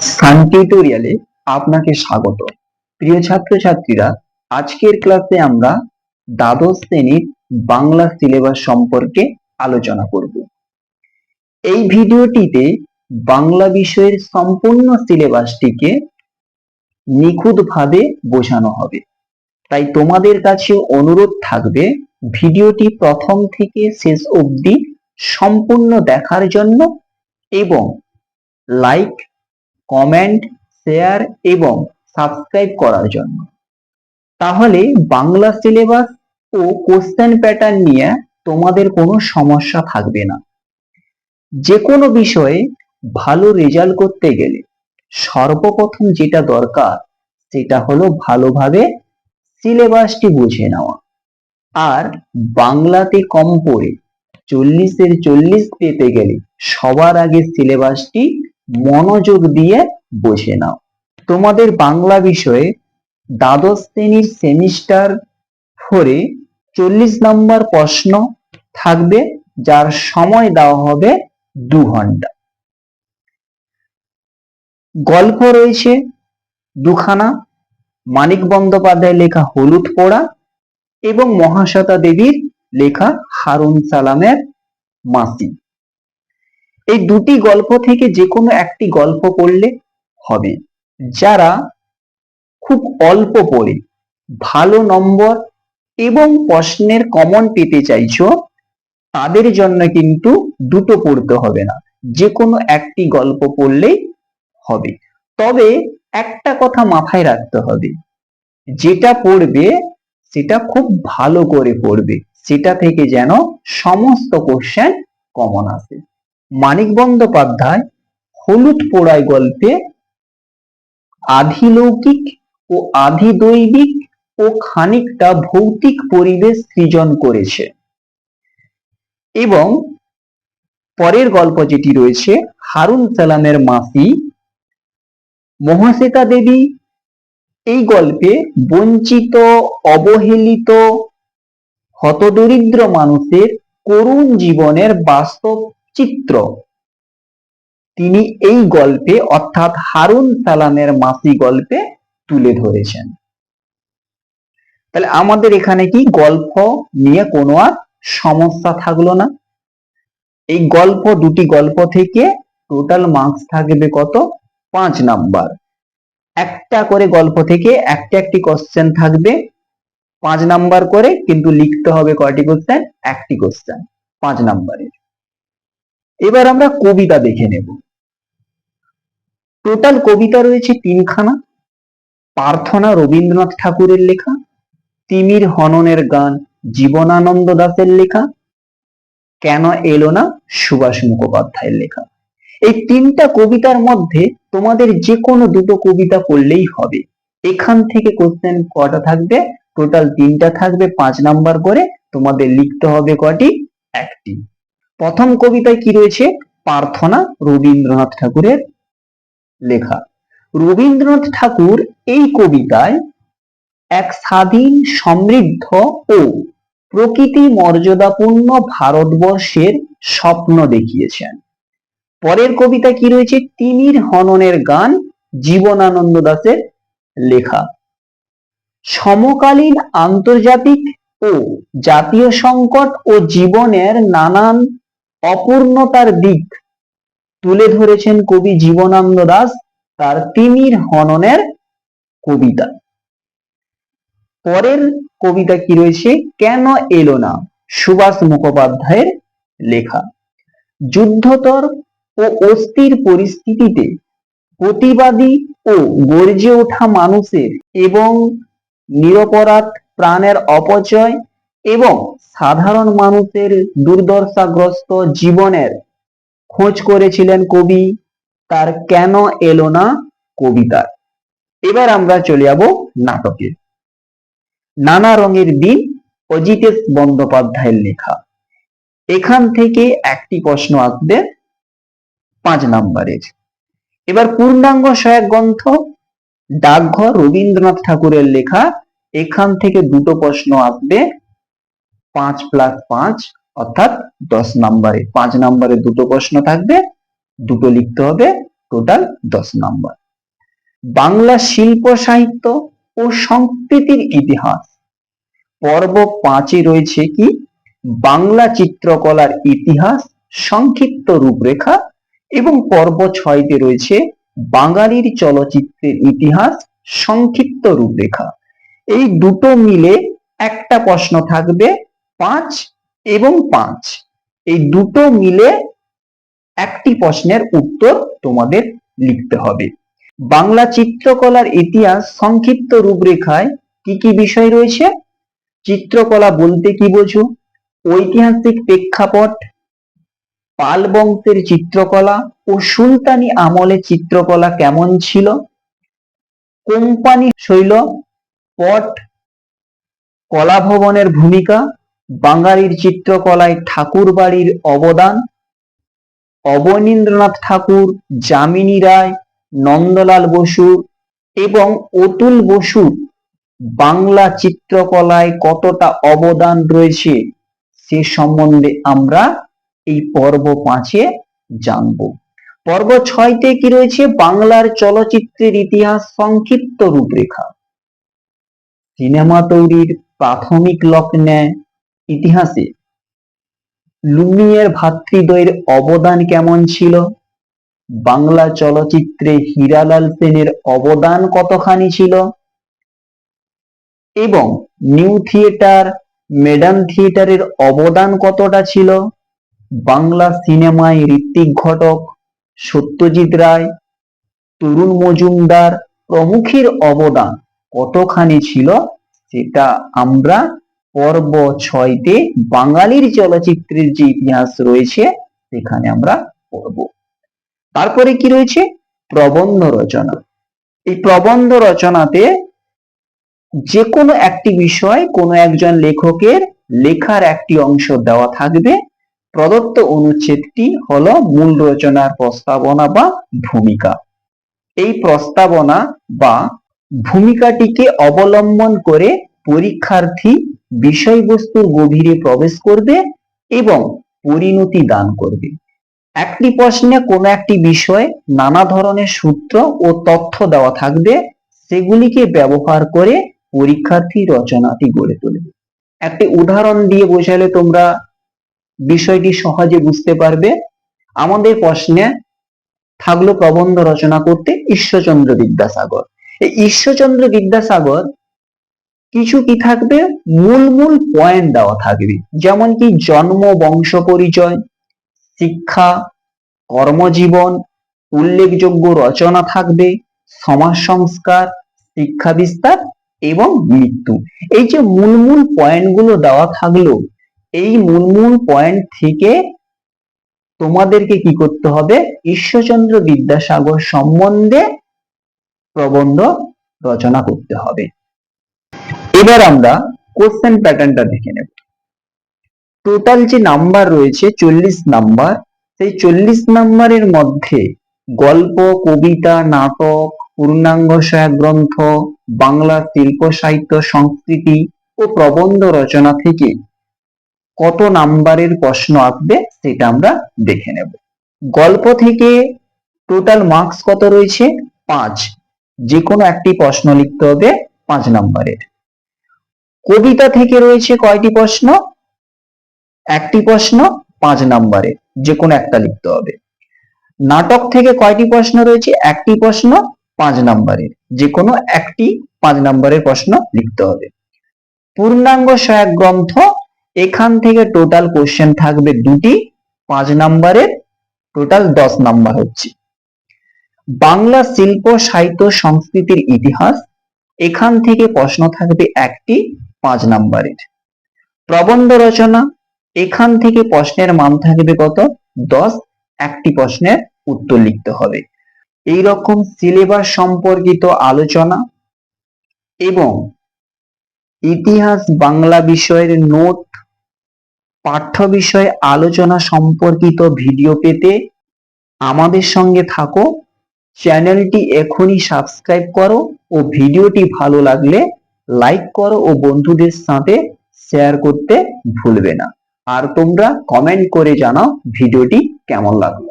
সান টিউটোরিয়ালে আপনাকে স্বাগত। প্রিয় ছাত্রছাত্রীরা, আজকের ক্লাসে আমরা দ্বাদশ শ্রেণির বাংলা সিলেবাস সম্পর্কে আলোচনা করব। এই ভিডিওটিতে বাংলা বিষয়ের সম্পূর্ণ সিলেবাসটিকে নিখুঁতভাবে বোঝানো হবে। তাই তোমাদের কাছে অনুরোধ থাকবে, ভিডিওটি প্রথম থেকে শেষ অবধি সম্পূর্ণ দেখার জন্য এবং লাইক কমেন্ট শেয়ার এবং সাবস্ক্রাইব করার জন্য। তাহলে বাংলা সিলেবাস ও কোশ্চেন প্যাটার্ন নিয়ে তোমাদের কোনো সমস্যা থাকবে না। যে কোনো বিষয়ে ভালো রেজাল্ট করতে গেলে সর্বপ্রথম যেটা দরকার সেটা হলো ভালোভাবে সিলেবাসটি বুঝে নেওয়া। আর বাংলাতে কম পড়ে চল্লিশের চল্লিশ পেতে গেলে সবার আগে সিলেবাসটি মনোযোগ দিয়ে বুঝে নাও। তোমাদের বাংলা বিষয়ে দ্বাদশ শ্রেণির সেমিস্টার ফোরে চল্লিশ নম্বর প্রশ্ন থাকবে, যার সময় দেওয়া হবে দু ঘণ্টা। গল্প রয়েছে দুখানা। মানিক বন্দ্যোপাধ্যায়ের লেখা হলুদ পোড়া এবং মহাশ্বেতা দেবীর লেখা হারুন সালামের মাসি। এই দুটি গল্প থেকে যে কোনো একটি গল্প পড়লে হবে। যারা খুব অল্প পড়ে, ভালো নম্বর এবং প্রশ্নের কমন পেতে চাইছো, তাদের জন্য কিন্তু দুটো পড়তে হবে না। যে কোনো একটি গল্প পড়লেই হবে। তবে একটা কথা মাথায় রাখতে হবে, যেটা পড়বে সেটা খুব ভালো করে পড়বে, সেটা থেকে যেন সমস্ত কোশ্চেন কমন আসে। মানিক বন্দ্যোপাধ্যায় হলুদ পোড়ায় গল্পে আধিলৌকিক ও আধিদৈবিক ও খানিকটা ভৌতিক পরিবেশ সৃজন করেছে। এবং পরের গল্প যেটি রয়েছে, হারুন সালামের মাসি মহাশ্বেতা দেবী, এই গল্পে বঞ্চিত, অবহেলিত, হতদরিদ্র মানুষের করুণ জীবনের বাস্তব চিত্র। তিনি এই গল্পে, অর্থাৎ হারুন সালামের মাসি গল্পে তুলে ধরেছেন। তাহলে আমাদের এখানে কি গল্প নিয়ে কোনো আর সমস্যা থাকল না? এই গল্প, দুটি গল্প থেকে টোটাল মার্কস থাকবে কত? পাঁচ নাম্বার। একটা করে গল্প থেকে একটা একটি কোশ্চেন থাকবে। পাঁচ নাম্বার করে, কিন্তু লিখতে হবে কয়টি কোশ্চেন একটি কোশ্চেন পাঁচ নাম্বারের। এবার আমরা কবিতা দেখে নেব। টোটাল কবিতা রয়েছে তিনখানা। প্রার্থনা রবীন্দ্রনাথ ঠাকুরের লেখা। তিমির হননের গান জীবনানন্দ দাসের লেখা। কেন এলো না সুভাষ মুখোপাধ্যায়ের লেখা। এই তিনটা কবিতার মধ্যে তোমাদের যে কোনো দুটো কবিতা পড়লেই হবে। এখান থেকে কোশ্চেন কটা থাকবে? টোটাল তিনটা থাকবে। পাঁচ নাম্বার করে তোমাদের লিখতে হবে কটি? একটি। প্রথম কবিতায় কি রয়েছে? প্রার্থনা রবীন্দ্রনাথ ঠাকুরের লেখা। রবীন্দ্রনাথ ঠাকুর এই কবিতায় এক স্বাধীন সমৃদ্ধ ও প্রকৃতি মর্যাদাপূর্ণ ভারতবর্ষের স্বপ্ন দেখিয়েছেন। পরের কবিতা কি রয়েছে? তিমির হননের গান জীবনানন্দ দাসের লেখা। সমকালীন আন্তর্জাতিক ও জাতীয় সংকট ও জীবনের নানান অপূর্ণতার দিক তুলে ধরেছেন কবি জীবনানন্দ দাস তার তিমির হননের কবিতা। পরের কবিতা কি রয়েছে? কেন এলো না? সুভাষ মুখোপাধ্যায়ের লেখা। যুদ্ধতর ও অস্থির পরিস্থিতিতে প্রতিবাদী ও গর্জে ওঠা মানুষের এবং নিরপরাধ প্রাণের অপচয় এবং সাধারণ মানুষের দুর্দশাগ্রস্ত জীবনের খোঁজ করেছিলেন কবি, তার কেন এলো না কবিতার। এবার আমরা চলে যাব নাটকে। নানা রঙের দিন অজিতেশ বন্দ্যোপাধ্যায়ের লেখা। এখান থেকে একটি প্রশ্ন আসবে পাঁচ নাম্বারের। এবার পূর্ণাঙ্গ সহায়ক গ্রন্থ ডাকঘর রবীন্দ্রনাথ ঠাকুরের লেখা। এখান থেকে দুটো প্রশ্ন আসবে পাঁচ প্লাস পাঁচ, অর্থাৎ দশ নাম্বারে। পাঁচ নাম্বারে দুটো প্রশ্ন থাকবে, দুটো লিখতে হবে, টোটাল দশ নাম্বার। বাংলা শিল্প সাহিত্য ও সংস্কৃতির ইতিহাস। পর্ব পাঁচে রয়েছে কি? বাংলা চিত্রকলার ইতিহাস, সংক্ষিপ্ত রূপরেখা এবং পর্ব ছয়তে রয়েছে বাঙালির চলচ্চিত্রের ইতিহাস, সংক্ষিপ্ত রূপরেখা। এই দুটো মিলে একটা প্রশ্ন থাকবে পাঁচ এবং পাঁচ। এই দুটো মিলে একটি প্রশ্নের উত্তর তোমাদের লিখতে হবে। বাংলা চিত্রকলার ইতিহাস সংক্ষিপ্ত রূপরেখায় কি কি বিষয় রয়েছে? চিত্রকলা বলতে কি বোঝো? ঐতিহাসিক প্রেক্ষাপট পাল বংশের চিত্রকলা ও সুলতানি আমলে চিত্রকলা কেমন ছিল? কোম্পানি শৈল, পট কলা ভবনের ভূমিকা বাঙালির চিত্রকলায় ঠাকুর বাড়ির অবদান, অবনীন্দ্রনাথ ঠাকুর, যামিনী রায়, নন্দলাল বসু এবং অতুল বসু বাংলা চিত্রকলায় কতটা অবদান রয়েছে সে সম্বন্ধে আমরা এই পর্ব পাঁচে জানব। পর্ব ছয়তে কি রয়েছে? বাংলার চলচ্চিত্রের ইতিহাস সংক্ষিপ্ত রূপরেখা। সিনেমা তৈরির প্রাথমিক লগ্নে ইতিহাসে, লুমিয়ের ভাতৃদ্বয়ের অবদান কেমন ছিল? বাংলা চলচ্চিত্রে হীরালাল সেনের অবদান কতখানি ছিল? এবং নিউ থিয়েটার মেডান থিয়েটারের অবদান কতটা ছিল? বাংলা সিনেমায় ঋত্বিক ঘটক, সত্যজিৎ রায়, তরুণ মজুমদার প্রমুখের অবদান কতখানি ছিল সেটা আমরা পর্ব ছয়তে বাঙালির চলচ্চিত্রের যে ইতিহাস রয়েছে সেখানে আমরা পড়ব। তারপরে কি রয়েছে? প্রবন্ধ রচনা। এই প্রবন্ধ রচনাতে যে কোনো একটি বিষয় কোনো একজন লেখকের লেখার একটি অংশ দেওয়া থাকবে। প্রদত্ত অনুচ্ছেদটি হলো মূল রচনার প্রস্তাবনা বা ভূমিকা। এই প্রস্তাবনা বা ভূমিকাটিকে অবলম্বন করে পরীক্ষার্থী বিষয়বস্তুর গভীরে প্রবেশ করবে এবং পরিণতি দান করবে। একটি প্রশ্নে কোনো একটি বিষয় নানা ধরনের সূত্র ও তথ্য দেওয়া থাকবে, সেগুলিকে ব্যবহার করে পরীক্ষার্থী রচনাটি গড়ে তুলবে একটি উদাহরণ দিয়ে বোঝালে তোমরা বিষয়টি সহজে বুঝতে পারবে। আমাদের প্রশ্নে থাকল প্রবন্ধ রচনা করতে ঈশ্বরচন্দ্র বিদ্যাসাগর। এই ঈশ্বরচন্দ্র বিদ্যাসাগর কিছু কি থাকবে? মূল মূল পয়েন্ট দেওয়া থাকবে। যেমন কি জন্ম, বংশ পরিচয়, শিক্ষা, কর্মজীবন, উল্লেখযোগ্য রচনা থাকবে, সমাজ সংস্কার, শিক্ষা বিস্তার এবং মৃত্যু। এই যে মূল মূল পয়েন্টগুলো দেওয়া থাকল, এই মূল মূল পয়েন্ট থেকে তোমাদেরকে কি করতে হবে? ঈশ্বরচন্দ্র বিদ্যাসাগর সম্বন্ধে প্রবন্ধ রচনা করতে হবে। এবার আমরা কোশ্চেন প্যাটার্নটা দেখে নেব। টোটাল যে নাম্বার রয়েছে, চল্লিশ নাম্বার সেই চল্লিশ নাম্বারের মধ্যে গল্প, কবিতা, নাটক, পূর্ণাঙ্গ গ্রন্থ, বাংলা শিল্প, সাহিত্য, সংস্কৃতি ও প্রবন্ধ রচনা থেকে কত নাম্বারের প্রশ্ন আসবে সেটা আমরা দেখে নেব। গল্প থেকে টোটাল মার্কস কত রয়েছে? পাঁচ। যে কোনো একটি প্রশ্ন লিখতে হবে পাঁচ নাম্বারের কবিতা থেকে রয়েছে কয়টি প্রশ্ন? একটি প্রশ্ন পাঁচ নাম্বারের যে কোনো একটা লিখতে হবে। নাটক থেকে কয়টি প্রশ্ন রয়েছে? একটি প্রশ্ন পাঁচ নাম্বারের যে কোনো একটি পাঁচ নাম্বারের প্রশ্ন লিখতে হবে। পূর্ণাঙ্গ সহায়ক গ্রন্থ, এখান থেকে টোটাল কোশ্চেন থাকবে দুটি, পাঁচ নাম্বারের টোটাল দশ নাম্বার হচ্ছে। বাংলা শিল্প, সাহিত্য, সংস্কৃতির ইতিহাস, এখান থেকে প্রশ্ন থাকবে একটি পাঁচ নাম্বারের। প্রবন্ধ রচনা, এখান থেকে প্রশ্নের মান থাকবে কত? দশ। একটি প্রশ্নের উত্তর লিখতে হবে। এই রকম সিলেবাস সম্পর্কিত আলোচনা এবং ইতিহাস, বাংলা বিষয়ের নোট, পাঠ্য বিষয়ে আলোচনা সম্পর্কিত ভিডিও পেতে আমাদের সঙ্গে থাকো। চ্যানেলটি এখনই সাবস্ক্রাইব করো ও ভিডিওটি ভালো লাগলে লাইক করো ও বন্ধুদের সাথে শেয়ার করতে ভুলবে না। আর তোমরা কমেন্ট করে জানাও ভিডিওটি কেমন লাগল।